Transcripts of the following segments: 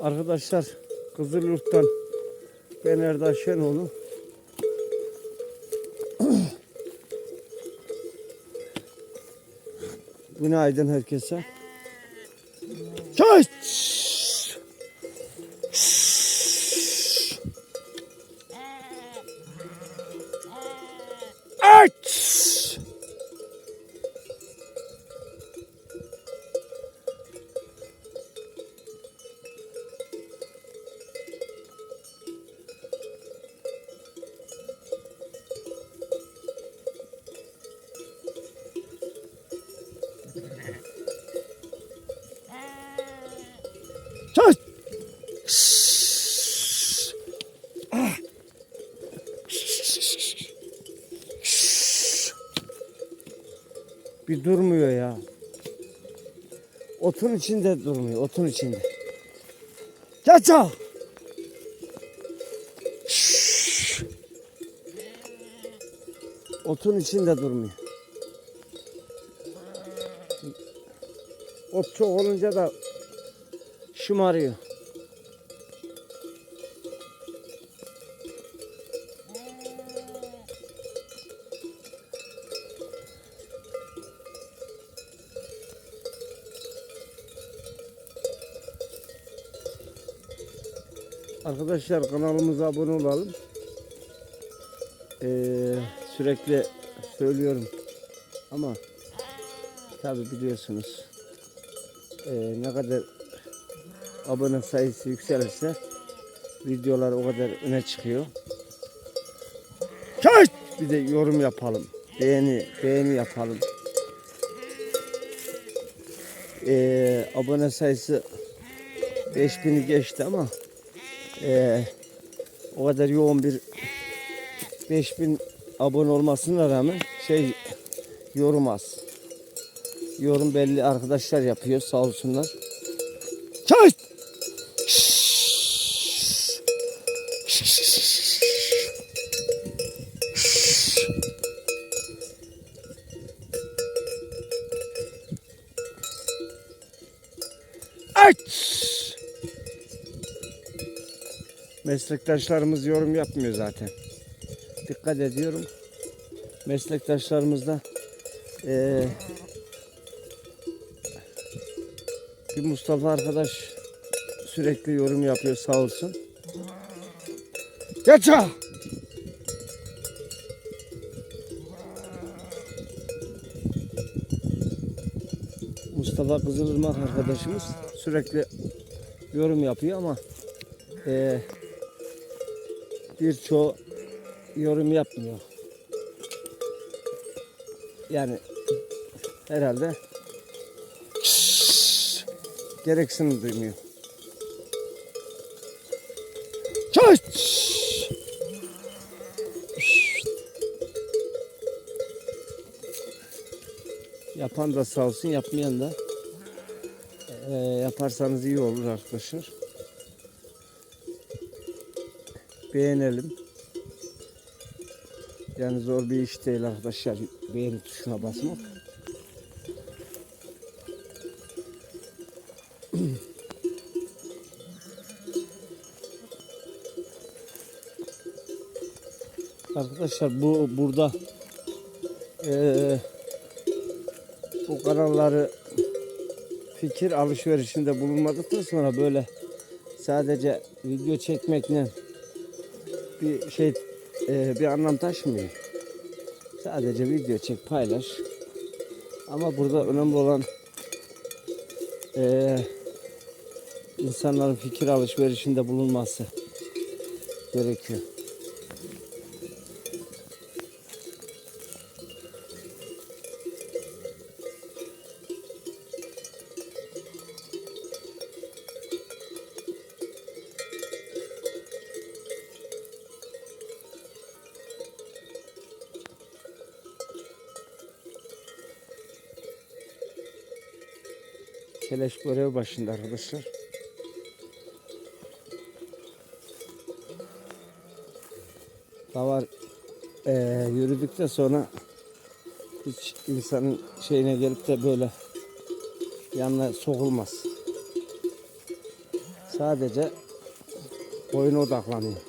Arkadaşlar Kızılyurt'tan ben Erdal Şenoğlu. Günaydın herkese. Çay! Bir durmuyor ya. Otun içinde durmuyor, otun içinde. Çaça! Otun içinde durmuyor. Ot çok olunca da şımarıyor. Arkadaşlar kanalımıza abone olalım. Ee, sürekli söylüyorum ama tabi biliyorsunuz ee, ne kadar abone sayısı yükselirse videolar o kadar öne çıkıyor. Çay! Bir de yorum yapalım. Beğeni, beğeni yapalım. Ee, abone sayısı 5000'i geçti ama ee, o kadar yoğun bir 5000 abone olmasına rağmen şey yorum az. Yorum belli arkadaşlar yapıyor sağ olsunlar. Çay! Aç! Meslektaşlarımız yorum yapmıyor zaten. Dikkat ediyorum. Meslektaşlarımız da eee, bir Mustafa arkadaş sürekli yorum yapıyor sağ olsun. Geça! Mustafa Kızılırmak arkadaşımız sürekli yorum yapıyor ama eee birçoğu yorum yapmıyor. Yani herhalde gereksinim duymuyor. Çay! Yapan da sağ olsun, yapmayan da eee, yaparsanız iyi olur arkadaşlar. Beğenelim. Yani zor bir iş değil arkadaşlar. Beğeni tuşuna basmak. Arkadaşlar bu burada eee, bu kanalları fikir alışverişinde bulunmadıktan sonra böyle sadece video çekmekle bir şey eee, bir anlam taşımıyor. Sadece video çek paylaş. Ama burada önemli olan eee, insanların fikir alışverişinde bulunması gerekiyor. Keleş görev başında arkadaşlar. Davar eee yürüdükten sonra hiç insanın şeyine gelip de böyle yanına sokulmaz. Sadece oyuna odaklanıyor.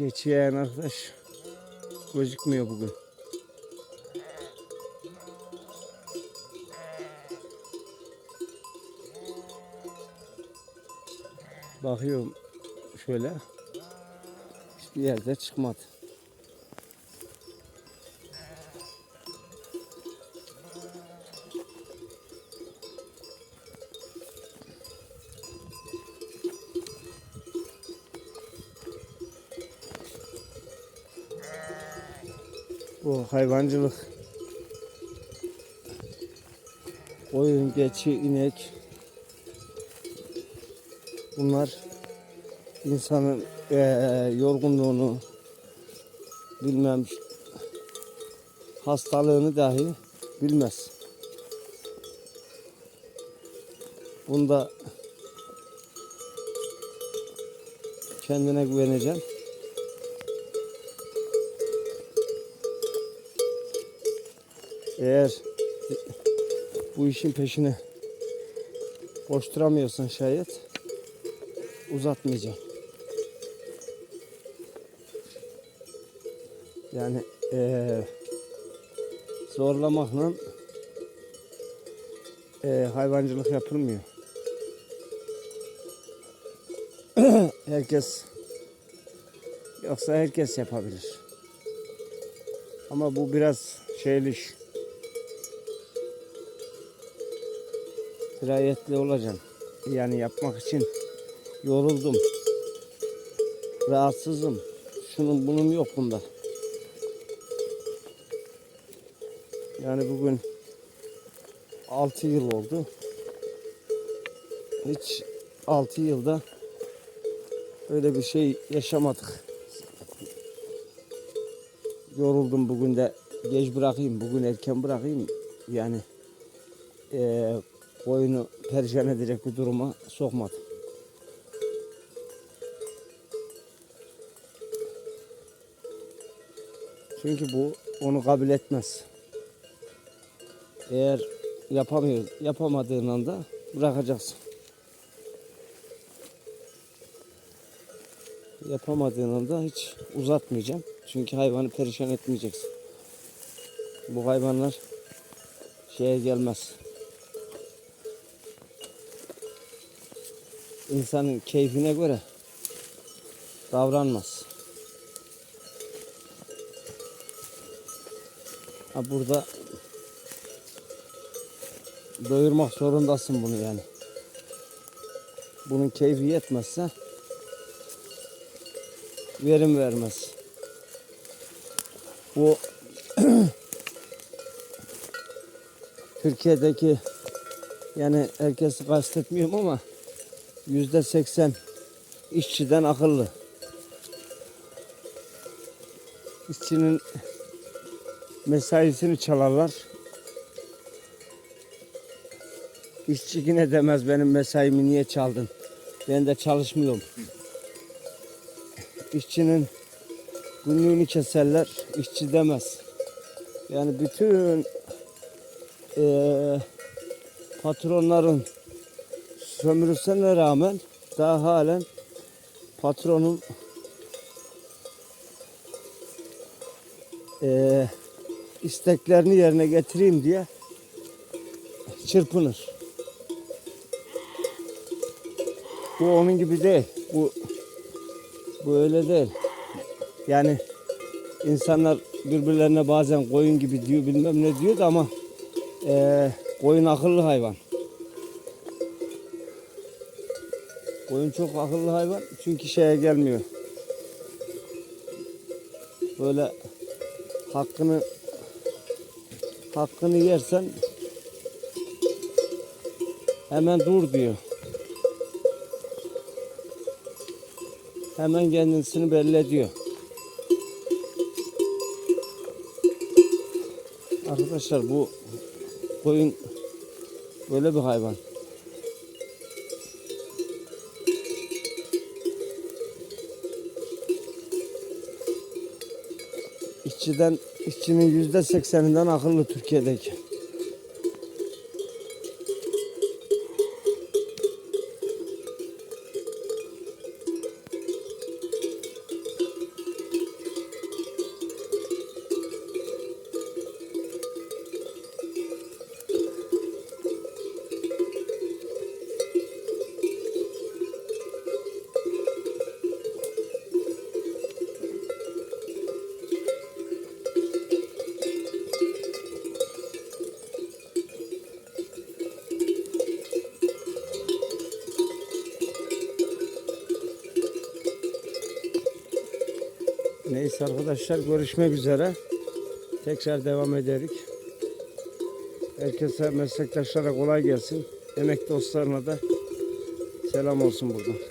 Geçiyen arkadaş gözükmüyor bugün. Bakıyorum şöyle. Hiçbir yerde çıkmadı. Bu hayvancılık. Koyun, geçi, inek. Bunlar insanın eee, yorgunluğunu bilmem hastalığını dahi bilmez. Bunda kendine güveneceksin. Eğer bu işin peşine koşturamıyorsan şayet uzatmayacağım. Yani eee zorlamakla eee, hayvancılık yapılmıyor. herkes yoksa herkes yapabilir. Ama bu biraz şeyli Dirayetli olacaksın. Yani yapmak için yoruldum. Rahatsızım. Şunun bunun yok bunda. Yani bugün 6 yıl oldu. Hiç 6 yılda öyle bir şey yaşamadık. Yoruldum bugün de geç bırakayım, bugün erken bırakayım. Yani eee koyunu perişan edecek bir duruma sokmadım. Çünkü bu onu kabul etmez. Eğer yapamıyor, yapamadığın anda bırakacaksın. Yapamadığın anda hiç uzatmayacağım. Çünkü hayvanı perişan etmeyeceksin. Bu hayvanlar şeye gelmez. İnsanın keyfine göre davranmaz. Ha burada doyurmak zorundasın bunu yani. Bunun keyfi yetmezse verim vermez. Bu Türkiye'deki yani herkesi kastetmiyorum ama yüzde seksen işçiden akıllı. İşçinin mesaisini çalarlar. İşçi yine demez benim mesaimi niye çaldın. Ben de çalışmıyorum. İşçinin günlüğünü keserler. işçi demez. Yani bütün eee patronların sömürüsüne rağmen daha halen patronun eee, isteklerini yerine getireyim diye çırpınır. Bu onun gibi değil. Bu bu öyle değil. Yani insanlar birbirlerine bazen koyun gibi diyor bilmem ne diyor da ama eee koyun akıllı hayvan. Koyun çok akıllı hayvan çünkü şeye gelmiyor. Böyle hakkını hakkını yersen hemen dur diyor. hemen kendisini belli ediyor. Arkadaşlar bu koyun böyle bir hayvan. İşçiden, işçinin yüzde sekseninden akıllı Türkiye'deki. Neyse arkadaşlar görüşmek üzere. Tekrar devam ederik. Herkese meslektaşlara kolay gelsin. Emek dostlarına da selam olsun buradan.